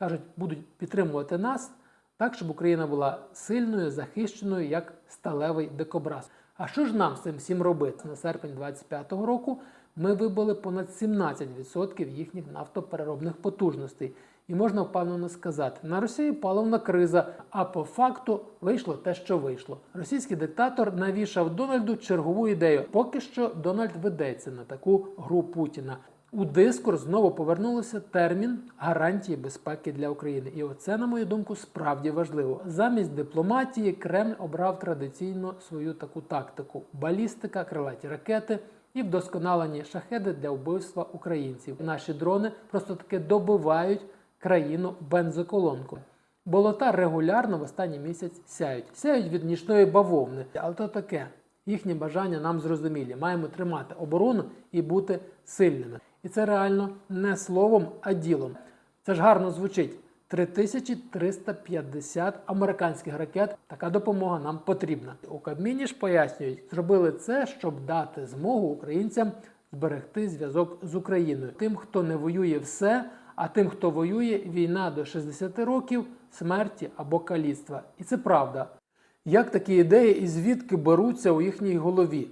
Кажуть, будуть підтримувати нас так, щоб Україна була сильною, захищеною, як сталевий дикобраз. А що ж нам з цим всім робити? На серпень 25-го року ми вибили понад 17% їхніх нафтопереробних потужностей. І можна впевнено сказати, на Росії паливна криза, а по факту вийшло те, що вийшло. Російський диктатор навішав Дональду чергову ідею. Поки що Дональд ведеться на таку гру Путіна. У дискурс знову повернулося термін гарантії безпеки для України. І оце, на мою думку, справді важливо. Замість дипломатії Кремль обрав традиційно свою таку тактику: балістика, крилаті ракети і вдосконалені шахеди для вбивства українців. Наші дрони просто таки добивають країну бензоколонку. Болота регулярно в останній місяць сяють. Сяють від нічної бавовни. Але то таке. Їхні бажання нам зрозумілі. Маємо тримати оборону і бути сильними. І це реально не словом, а ділом. Це ж гарно звучить. 3350 американських ракет. Така допомога нам потрібна. У Кабміні ж пояснюють, зробили це, щоб дати змогу українцям зберегти зв'язок з Україною. Тим, хто не воює все, а тим, хто воює, війна до 60 років, смерті або каліцтва. І це правда. Як такі ідеї і звідки беруться у їхній голові?